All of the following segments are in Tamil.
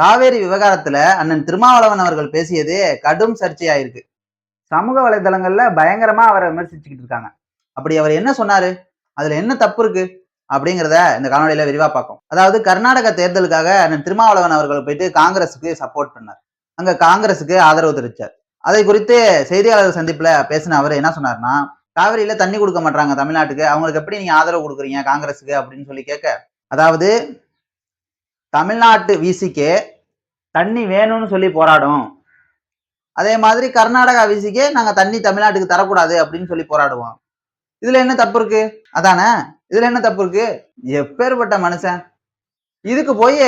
காவேரி விவகாரத்துல அண்ணன் திருமாவளவன் அவர்கள் பேசியது கடும் சர்ச்சையாயிருக்கு. சமூக வலைதளங்கள்ல பயங்கரமா அவரை விமர்சிச்சுக்கிட்டு இருக்காங்க. அப்படி அவர் என்ன சொன்னாரு? அதுல என்ன தப்பு இருக்கு? அப்படிங்கிறத இந்த காணொலியில விரிவா பார்ப்போம். அதாவது கர்நாடக தேர்தலுக்காக அண்ணன் திருமாவளவன் அவர்கள் போயிட்டு காங்கிரஸுக்கு சப்போர்ட் பண்ணார். அங்க காங்கிரஸுக்கு ஆதரவு தெரிவிச்சார். அதை குறித்து செய்தியாளர் சந்திப்புல பேசின அவர் என்ன சொன்னார்னா காவிரியில தண்ணி கொடுக்க மாட்டாங்க தமிழ்நாட்டுக்கு. அவங்களுக்கு எப்படி நீங்க ஆதரவு கொடுக்குறீங்க காங்கிரஸுக்கு அப்படின்னு சொல்லி கேட்க அதாவது தமிழ்நாட்டு விசிக்கே தண்ணி வேணும்னு சொல்லி போராடும். அதே மாதிரி கர்நாடகா விசிக்கே நாங்க தண்ணி தமிழ்நாட்டுக்கு தரக்கூடாது அப்படின்னு சொல்லி போராடுவோம். இதுல என்ன தப்பு இருக்கு? அதானே? இதுல என்ன தப்பு இருக்கு? எப்பேற்பட்ட மனுஷன்? இதுக்கு போய்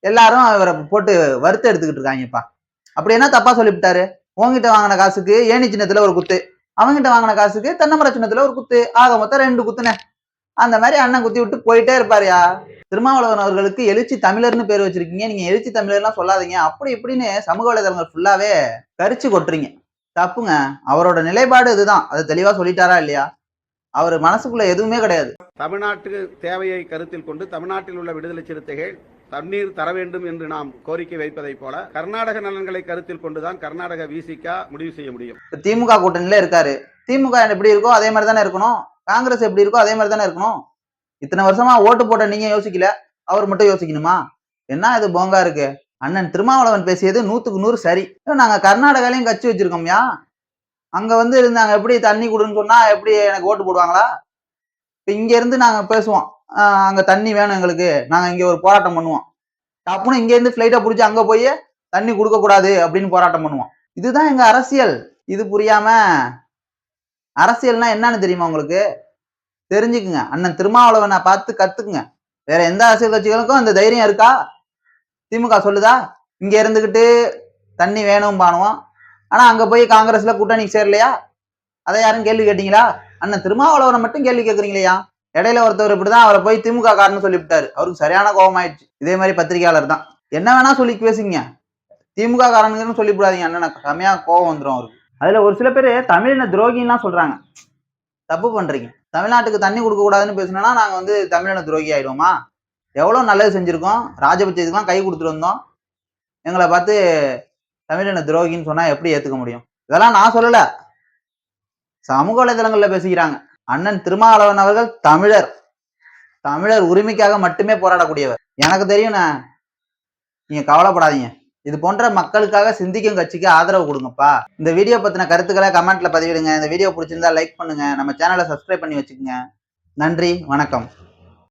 எல்லாரும் இவரை போட்டு வறுத்து எடுத்துக்கிட்டு இருக்காங்கப்பா. அப்படி என்ன தப்பா சொல்லிவிட்டாரு? உங்ககிட்ட வாங்கின காசுக்கு ஏணி சின்னத்துல ஒரு குத்து. அவங்ககிட்ட வாங்கின காசுக்கு தென்னமர சின்னத்துல ஒரு குத்து. ஆக மொத்தம் ரெண்டு குத்துனே அந்த மாதிரி அண்ணன் குத்தி விட்டு போயிட்டே இருப்பாருயா? திருமாவளவன் அவர்களுக்கு எழுச்சி தமிழர்னு பேர் வச்சிருக்கீங்க. நீங்க எழுச்சி தமிழர்லாம் சொல்லாதீங்க. அப்படி இப்படின்னு சமூக வலைதளங்கள் ஃபுல்லாவே கரிச்சு கொட்டுறீங்க. தப்புங்க. அவரோட நிலைப்பாடு இதுதான். அது தெளிவா சொல்லிட்டாரா இல்லையா? அவர் மனசுக்குள்ள எதுவுமே கிடையாது. தமிழ்நாட்டுக்கு தேவையை கருத்தில் கொண்டு தமிழ்நாட்டில் உள்ள விடுதலை சிறுத்தைகள் தண்ணீர் தர வேண்டும் என்று நாம் கோரிக்கை வைப்பதைப் போல கர்நாடக நலன்களை கருத்தில் கொண்டுதான் கர்நாடக விசிகா முடிவு செய்ய முடியும். திமுக கூட்டணியில இருக்காரு. திமுக எப்படி இருக்கோ அதே மாதிரி தானே இருக்கணும். காங்கிரஸ் எப்படி இருக்கோ அதே மாதிரி தானே இருக்கணும். இத்தனை வருஷமா ஓட்டு போட்ட நீங்க யோசிக்கல அவர் மட்டும் யோசிக்கணுமா? என்ன இது போங்கா இருக்கு? அண்ணன் திருமாவளவன் பேசியது நூத்துக்கு நூறு சரி. நாங்க கர்நாடகாலையும் கட்சி வச்சிருக்கோம்யா. அங்க வந்து இருந்தாங்க எப்படி தண்ணி கொடுன்னு சொன்னா எப்படி எனக்கு ஓட்டு போடுவாங்களா? இப்போ இங்க இருந்து நாங்க பேசுவோம். அங்க தண்ணி வேணும் எங்களுக்கு. நாங்க இங்க ஒரு போராட்டம் பண்ணுவோம். டப்புன்னு இங்க இருந்து பிளைட்டை பிடிச்சி அங்க போய் தண்ணி கொடுக்க கூடாது அப்படின்னு போராட்டம் பண்ணுவோம். இதுதான் எங்க அரசியல். இது புரியாம அரசியல்னா என்னன்னு தெரியுமா உங்களுக்கு? தெரிஞ்சுக்குங்க. அண்ணன் திருமாவளவனை பார்த்து கத்துக்குங்க. வேற எந்த அரசியல் கட்சிகளுக்கும் அந்த தைரியம் இருக்கா? திமுக சொல்லுதா? இங்க இருந்துகிட்டு தண்ணி வேணும் பானுவோம். ஆனா அங்க போய் காங்கிரஸ்ல கூட்டணிக்கு சேரலையா? அதை யாரும் கேள்வி கேட்டீங்களா? அண்ணன் திருமாவளவனை மட்டும் கேள்வி கேட்குறீங்களா இடையில ஒருத்தர் இப்படிதான் அவரை போய் திமுக காரன்னு சொல்லிவிட்டாரு. அவருக்கு சரியான கோபம் ஆயிடுச்சு இதே மாதிரி பத்திரிகையாளர் தான். என்ன வேணா சொல்லி பேசுங்க. திமுக காரனுங்கன்னு சொல்லிவிடாதீங்க அண்ணன். கம்மியா கோபம் வந்துடும் அவருக்கு. அதுல ஒரு சில பேர் தமிழின துரோகின்லாம் சொல்றாங்க. தப்பு பண்றீங்க. தமிழ்நாட்டுக்கு தண்ணி கொடுக்க கூடாதுன்னு பேசணும்னா நாங்க வந்து தமிழன துரோகி ஆயிடுவோமா? எவ்வளவு நல்லது செஞ்சிருக்கோம். ராஜபட்சத்துக்குலாம் கை கொடுத்துட்டு வந்தோம். எங்களை பார்த்து தமிழின துரோகின்னு சொன்னா எப்படி ஏத்துக்க முடியும்? இதெல்லாம் நான் சொல்லல. சமூக வலைதளங்கள்ல பேசிக்கிறாங்க. அண்ணன் திருமாவளவன் அவர்கள் தமிழர். தமிழர் உரிமைக்காக மட்டுமே போராடக்கூடியவர். எனக்கு தெரியும்ண்ணே. நீங்க கவலைப்படாதீங்க. இது போன்ற மக்களுக்காக சிந்திக்கும் கட்சிக்கு ஆதரவு கொடுங்கப்பா. இந்த வீடியோ பத்தின கருத்துக்களை கமெண்ட்ல பதிவிடுங்க. இந்த வீடியோ பிடிச்சிருந்தா லைக் பண்ணுங்க. நம்ம சேனலை சப்ஸ்கிரைப் பண்ணி வச்சுக்கோங்க. நன்றி. வணக்கம்.